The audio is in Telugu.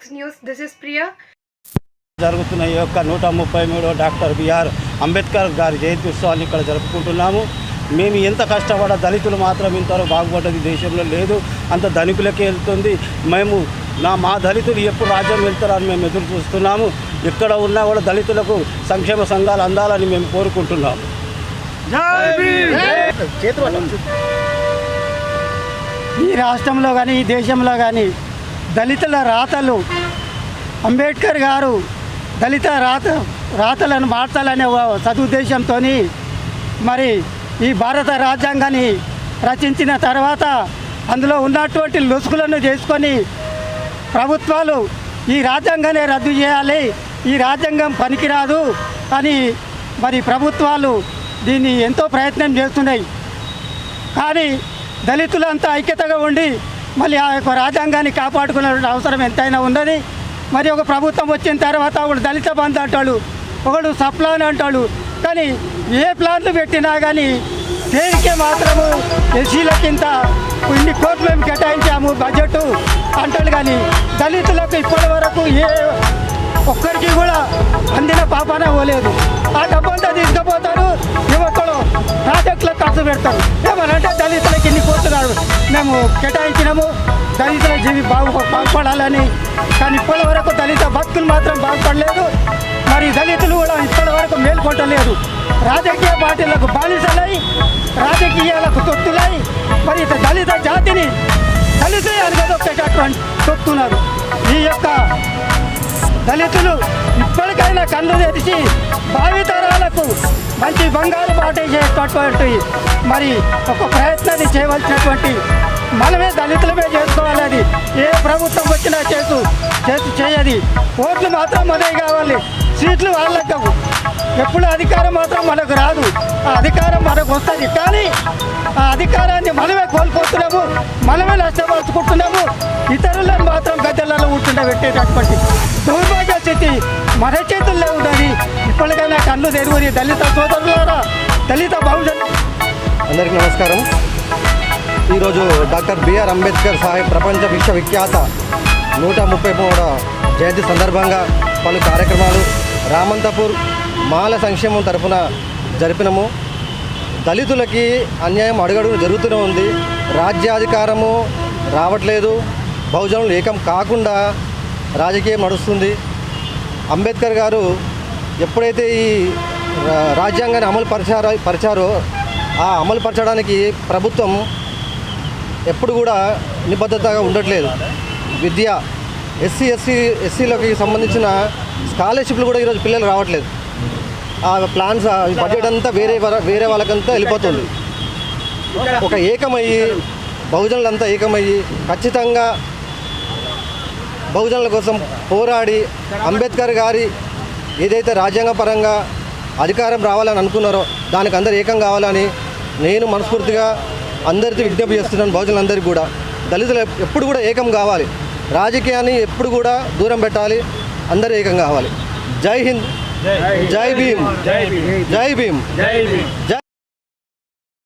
Six news. This is Priya జరుగుతున్న ఈ యొక్క నూట ముప్పై మూడో డాక్టర్ బిఆర్ అంబేద్కర్ గారి జయంతి ఉత్సవాన్ని ఇక్కడ జరుపుకుంటున్నాము. మేము ఎంత కష్టపడ దళితులు మాత్రం ఇంతవరకు బాగుపడ్డది దేశంలో లేదు. అంత ధనికులకే వెళ్తుంది. మేము నా మా దళితులు ఎప్పుడు రాజ్యం వెళ్తారని మేము ఎదురు చూస్తున్నాము. ఎక్కడ ఉన్నా కూడా దళితులకు సంక్షేమ సంఘాలు అందాలని మేము కోరుకుంటున్నాము. ఈ రాష్ట్రంలో కానీ ఈ దేశంలో కానీ దళితుల రాతలు. అంబేద్కర్ గారు దళిత రాత రాతలను మార్చాలనే సదుద్దేశంతో మరి ఈ భారత రాజ్యాంగాన్ని రచించిన తర్వాత అందులో ఉన్నటువంటి లొసుగులను చేసుకొని ప్రభుత్వాలు ఈ రాజ్యాంగాన్ని రద్దు చేయాలి. ఈ రాజ్యాంగం పనికిరాదు అని మరి ప్రభుత్వాలు దీన్ని ఎంతో ప్రయత్నం చేస్తున్నాయి. కానీ దళితులంతా ఐక్యతగా ఉండి మళ్ళీ ఆ యొక్క రాజ్యాంగాన్ని కాపాడుకునే అవసరం ఎంతైనా ఉన్నది. మరి ఒక ప్రభుత్వం వచ్చిన తర్వాత ఒకడు దళిత బంధు అంటాడు ఒకడు సప్లాన్ అంటాడు. కానీ ఏ ప్లాన్లు పెట్టినా కానీ దేనికే మాత్రము ఎస్సీల కింద ఇన్ని కోట్లు మేము కేటాయించాము బడ్జెట్ అంటాడు. కానీ దళితులకు ఇప్పటి వరకు ఏ ఒక్కరికి కూడా అందిన పాపాన పోలేదు. ఆ డబ్బంతా తీసుకుపోతారు యువకులు ప్రాజెక్టులకు ఖర్చు పెడతారు. ఏమనంటే దళిత మేము కేటాయించినాము. దళితుల జీవి బాగు బాగుపడాలని. కానీ ఇప్పటి వరకు దళిత భక్తులు మాత్రం బాగుపడలేదు. మరి దళితులు కూడా ఇప్పటి వరకు మేల్కొట్టలేదు. రాజకీయ పార్టీలకు బానిసలై రాజకీయాలకు తొత్తులై మరి దళిత జాతిని దళితులే అనుగదొక్కేటటువంటి తొత్తున్నారు. ఈ యొక్క దళితులు ఇప్పటికైనా కళ్ళు తెరిచి భావితరాలకు మంచి బంగారు బాట చేసేటటువంటి మరి ఒక ప్రయత్నాన్ని చేయవలసినటువంటి మనమే దళితులమే చేసుకోవాలని ఏ ప్రభుత్వం వచ్చినా చేసు చేసి చేయది. ఓట్లు మాత్రం మనవి కావాలి. సీట్లు వాళ్ళకు ఎప్పుడు అధికారం మాత్రం మనకు రాదు. ఆ అధికారం మనకు వస్తుంది. కానీ ఆ అధికారాన్ని మనమే కోల్పోతున్నాము. మనమే నష్టపరుచుకుంటున్నాము ఇతరులను మాత్రం గద్దెలలో ఉంటుండే పెట్టేటటువంటి దౌర్భాగ్య మన చేతుల్లో ఉన్నది ఇప్పటికైనా కళ్ళు తెరువుని దళిత సోదరులారా దళిత భవిష్యత్ అందరికీ నమస్కారం. ఈరోజు డాక్టర్ బిఆర్ అంబేద్కర్ సాహెబ్ ప్రపంచ విశ్వవిఖ్యాత నూట ముప్పై మూడవ జయంతి సందర్భంగా పలు కార్యక్రమాలు రామంతపూర్ మాల సంక్షేమం తరఫున జరిపినము. దళితులకి అన్యాయం అడుగడుగు జరుగుతూనే ఉంది. రాజ్యాధికారము రావట్లేదు. బహుజనులు ఏకం కాకుండా రాజకీయం నడుస్తుంది. అంబేద్కర్ గారు ఎప్పుడైతే ఈ రాజ్యాంగాన్ని అమలు పరిచారో పరిచారో ఆ అమలు పరచడానికి ప్రభుత్వం ఎప్పుడు కూడా నిబద్ధతగా ఉండట్లేదు. విద్య ఎస్సీ ఎస్సీ ఎస్సీలకి సంబంధించిన స్కాలర్షిప్లు కూడా ఈరోజు పిల్లలు రావట్లేదు. ఆ ప్లాన్స్ బడ్జెట్ అంతా వేరే వేరే వాళ్ళకంతా వెళ్ళిపోతుంది. ఒక ఏకమయ్యి బహుజనులంతా ఏకమయ్యి ఖచ్చితంగా బహుజనుల కోసం పోరాడి అంబేద్కర్ గారి ఏదైతే రాజ్యాంగ పరంగా అధికారం రావాలని అనుకున్నారో దానికి అందరు ఏకం కావాలని నేను మనస్ఫూర్తిగా అందరితో విజ్ఞప్తి చేస్తున్నాను బహుజనులందరికీ కూడా. దళితులు ఎప్పుడు కూడా ఏకం కావాలి. రాజకీయాన్ని ఎప్పుడు కూడా దూరం పెట్టాలి. అందరూ ఏకం కావాలి. జై హింద్. జై భీమ్. జై భీమ్. జై